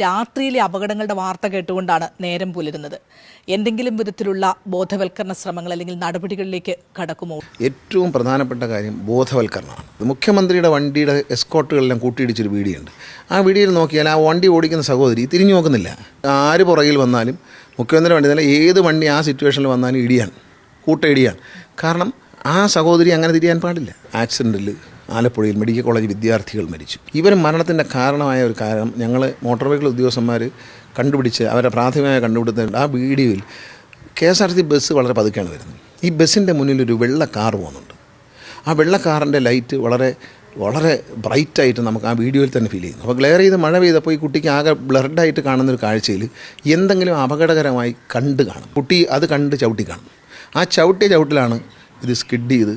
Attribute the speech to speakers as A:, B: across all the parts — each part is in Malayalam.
A: രാത്രിയിലെ അപകടങ്ങളുടെ വാർത്ത കേട്ടുകൊണ്ടാണ് നേരം പുലരുന്നത്. എന്തെങ്കിലും വിധത്തിലുള്ള ബോധവൽക്കരണ ശ്രമങ്ങൾ അല്ലെങ്കിൽ നടപടികളിലേക്ക് കടക്കുമോ?
B: ഏറ്റവും പ്രധാനപ്പെട്ട കാര്യം ബോധവൽക്കരണമാണ്. മുഖ്യമന്ത്രിയുടെ വണ്ടിയുടെ എസ്കോട്ടുകളെല്ലാം കൂട്ടിയിടിച്ചൊരു ഉണ്ട് ആ വീഡിയോയിൽ നോക്കിയാൽ ആ വണ്ടി ഓടിക്കുന്ന സഹോദരി തിരിഞ്ഞു നോക്കുന്നില്ല. ആര് പുറകിൽ വന്നാലും മുഖ്യമന്ത്രി വണ്ടി തന്നെ ഏത് വണ്ടി ആ സിറ്റുവേഷനിൽ വന്നാലും ഇടിയാണ് കൂട്ട ഇടിയാണ്. കാരണം ആ സഹോദരി അങ്ങനെ തിരിയാൻ പാടില്ല. ആക്സിഡന്റിൽ ആലപ്പുഴയിൽ മെഡിക്കൽ കോളേജ് വിദ്യാർത്ഥികൾ മരിച്ചു. ഇവർ മരണത്തിന്റെ കാരണമായ ഒരു കാരണം ഞങ്ങൾ മോട്ടോർ വെഹിക്കിൾ ഉദ്യോഗസ്ഥന്മാർ കണ്ടുപിടിച്ച് അവരെ പ്രാഥമികമായി കണ്ടുപിടുത്തുന്നുണ്ട് ആ വീഡിയോയിൽ K S R T bus വളരെ പതുക്കെയാണ് വരുന്നത്. ഈ ബസ്സിന്റെ മുന്നിൽ ഒരു വെള്ള കാർ പോകുന്നുണ്ട്. ആ വെള്ള കാറിന്റെ ലൈറ്റ് വളരെ വളരെ ബ്രൈറ്റായിട്ട് നമുക്ക് ആ വീഡിയോയിൽ തന്നെ ഫീൽ ചെയ്യുന്നു. അപ്പോൾ ഗ്ലെയർ ചെയ്ത് മഴ പെയ്തപ്പോൾ ഈ കുട്ടിക്ക് ആകെ ബ്ലർഡായിട്ട് കാണുന്ന ഒരു കാഴ്ചയിൽ എന്തെങ്കിലും അപകടകരമായി കണ്ട് കാണും. കുട്ടി അത് കണ്ട് ചവിട്ടി കാണും. ആ ചവിട്ടിയ ചവിട്ടിലാണ് ഇത് സ്കിഡ് ചെയ്ത്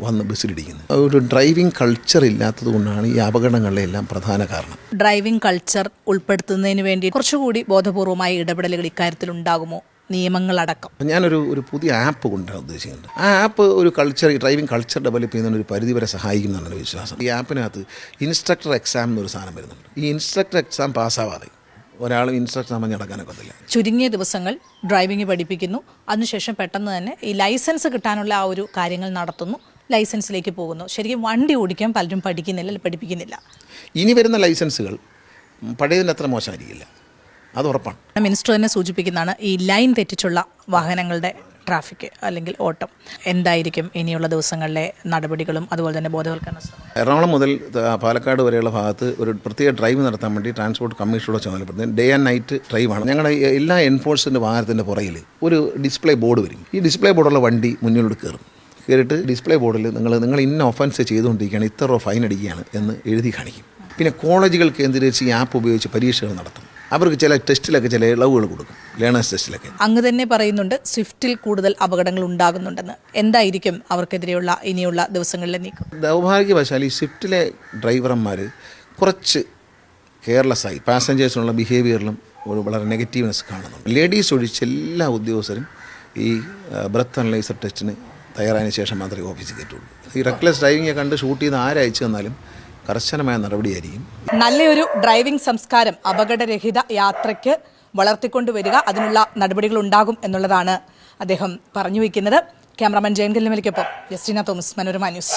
B: വന്ന് ബസ്സിലിടിക്കുന്നത് ഒരു ഡ്രൈവിംഗ് കൾച്ചർ ഇല്ലാത്തത് കൊണ്ടാണ് ഈ അപകടങ്ങളുടെ എല്ലാം പ്രധാന കാരണം.
A: ഡ്രൈവിംഗ് കൾച്ചർ ഉൾപ്പെടുത്തുന്നതിന് വേണ്ടി കുറച്ചുകൂടി ബോധപൂർവമായ ഇടപെടലുകൾ ഇക്കാര്യത്തിൽ ഉണ്ടാകുമോ? നിയമങ്ങളടക്കം.
B: ഞാനൊരു ഒരു പുതിയ ആപ്പ് കൊണ്ടുവരാൻ ഉദ്ദേശിക്കുന്നുണ്ട്. ആ ആപ്പ് ഒരു കൾച്ചർ ഡ്രൈവിംഗ് കൾച്ചർ ഡെവലപ്പ് ചെയ്യുന്ന ഒരു പരിധിവരെ സഹായിക്കും എന്നാണ് എന്റെ വിശ്വാസം. ഈ ആപ്പിനകത്ത് ഇൻസ്ട്രക്ടർ എക്സാം എന്നൊരു സാധനം വരുന്നുണ്ട്. ഈ ഇൻസ്ട്രക്ടർ എക്സാം പാസ്സാവാതെ ഒരാളും ഇൻസ്ട്രക്ടർ നമ്മൾ നടക്കാനൊക്കത്തില്ല.
A: ചുരുങ്ങിയ ദിവസങ്ങൾ ഡ്രൈവിംഗ് പഠിപ്പിക്കുന്നു. അതിനുശേഷം പെട്ടെന്ന് തന്നെ ഈ ലൈസൻസ് കിട്ടാനുള്ള ആ ഒരു കാര്യങ്ങൾ നടത്തുന്നു. ലൈസൻസിലേക്ക് പോകുന്നു. ശരിക്കും വണ്ടി ഓടിക്കാൻ പലരും പഠിക്കുന്നില്ല അല്ലെങ്കിൽ പഠിപ്പിക്കുന്നില്ല.
B: ഇനി വരുന്ന ലൈസൻസുകൾ പഴയതിന്റെ അത്ര മോശമായിരിക്കില്ല. അത് ഉറപ്പാണ്.
A: മിനിസ്റ്റർ തന്നെ സൂചിപ്പിക്കുന്നതാണ് ഈ ലൈൻ തെറ്റിച്ചുള്ള വാഹനങ്ങളുടെ ട്രാഫിക് അല്ലെങ്കിൽ ഓട്ടം എന്തായിരിക്കും ഇനിയുള്ള ദിവസങ്ങളിലെ നടപടികളും അതുപോലെ തന്നെ ബോധവൽക്കരണ
B: എറണാകുളം മുതൽ പാലക്കാട് വരെയുള്ള ഭാഗത്ത് ഒരു പ്രത്യേക ഡ്രൈവ് നടത്താൻ വേണ്ടി ട്രാൻസ്പോർട്ട് കമ്മീഷനോട് ചുമതലപ്പെടുന്നത് ഡേ ആൻഡ് നൈറ്റ് ഡ്രൈവാണ്. ഞങ്ങളുടെ എല്ലാ എൻഫോഴ്സിന്റെ വാഹനത്തിന്റെ പുറകിൽ ഒരു ഡിസ്പ്ലേ ബോർഡ് വരും. ഈ ഡിസ്പ്ലേ ബോർഡുള്ള വണ്ടി മുന്നിലോട്ട് കയറും. കയറിയിട്ട് ഡിസ്പ്ലേ ബോർഡിൽ നിങ്ങൾ നിങ്ങൾ ഇന്ന ഒഫൻസ് ചെയ്തുകൊണ്ടിരിക്കുകയാണ് ഇത്ര ഫൈൻ അടിക്കുകയാണ് എന്ന് എഴുതി കാണിക്കും. പിന്നെ കോളേജുകൾ കേന്ദ്രീകരിച്ച് ഈ ആപ്പ് ഉപയോഗിച്ച് പരീക്ഷകൾ നടത്തും. അവർക്ക് ചില ടെസ്റ്റിലൊക്കെ ചില ഇളവുകൾ കൊടുക്കും ലേണേഴ്സ് ടെസ്റ്റിലൊക്കെ
A: അങ്ങ് തന്നെ പറയുന്നുണ്ട് സ്വിഫ്റ്റിൽ കൂടുതൽ അപകടങ്ങൾ ഉണ്ടാകുന്നുണ്ടെന്ന്. എന്തായിരിക്കും അവർക്കെതിരെയുള്ള ഇനിയുള്ള ദിവസങ്ങളിലെ നീക്കം?
B: ദൗഭാഗ്യവശാൽ ഈ സ്വിഫ്റ്റിലെ ഡ്രൈവർമാർ കുറച്ച് കെയർലെസ് ആയി. പാസഞ്ചേഴ്സിനുള്ള ബിഹേവിയറിലും ഒരു വളരെ നെഗറ്റീവ്നെസ് കാണുന്നുണ്ട്. ലേഡീസ് ഒഴിച്ച് എല്ലാ ഉദ്യോഗസ്ഥരും ഈ ബ്രത്ത് അനലൈസർ ടെസ്റ്റിന് തയ്യാറായതിനു ശേഷം മാത്രമേ ഓഫീസിൽ കയറ്റുള്ളൂ. ഈ റെക്ലെസ് ഡ്രൈവിംഗ് കണ്ട് ഷൂട്ട് ചെയ്ത് ആരയച്ചു തന്നാലും കർശനമായ നടപടിയായിരിക്കും.
A: നല്ലൊരു ഡ്രൈവിംഗ് സംസ്കാരം അപകടരഹിത യാത്രയ്ക്ക് വളർത്തിക്കൊണ്ടുവരിക അതിനുള്ള നടപടികൾ ഉണ്ടാകും എന്നുള്ളതാണ് അദ്ദേഹം പറഞ്ഞു വയ്ക്കുന്നത്. ക്യാമറാമാൻ ജയൻ കല്ലിമലിക്കൊപ്പം ജസ്റ്റിന തോമസ് മനോരമ ന്യൂസ്.